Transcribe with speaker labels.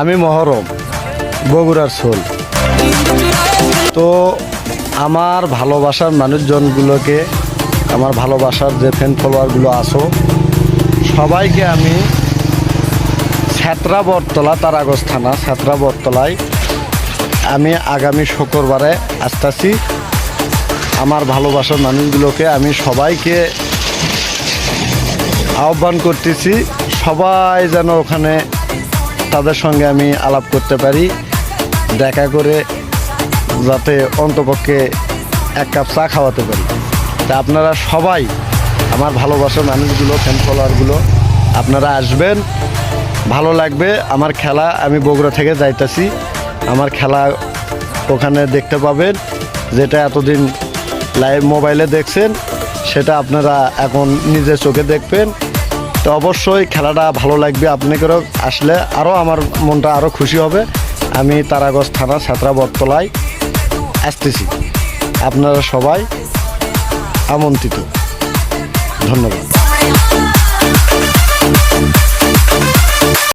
Speaker 1: আমি মহরম, বগুড়ার সোল তো আমার ভালোবাসার মানুষজনগুলোকে, আমার ভালোবাসার যে ফ্যান ফলোয়ারগুলো আসো সবাইকে আমি ছাত্রা বটতলা তারাগজ থানা ছাত্রা বটতলায় আমি আগামী শুক্রবারে আসতেছি। আমার ভালোবাসার মানুষগুলোকে আমি সবাইকে আহ্বান করতেছি, সবাই যেন ওখানে তাদের সঙ্গে আমি আলাপ করতে পারি, দেখা করে যাতে অন্তপক্ষে এক কাপ চা খাওয়াতে পারি। তা আপনারা সবাই আমার ভালোবাসার মানুষগুলো ফ্যান ফলোয়ারগুলো আপনারা আসবেন, ভালো লাগবে। আমার খেলা, আমি বগুড়া থেকে যাইতেছি। আমার খেলা ওখানে দেখতে পাবেন, যেটা এতদিন লাইভ মোবাইলে দেখছেন, সেটা আপনারা এখন নিজের চোখে দেখবেন। তো অবশ্যই খেলাটা ভালো লাগবে আপনাদেরও আসলে আরও আমার মনটা আরও খুশি হবে। আমি তারাগঞ্জ থানা সাঁতরা বটতলায় আসতেছি। আপনারা সবাই আমন্ত্রিত। ধন্যবাদ।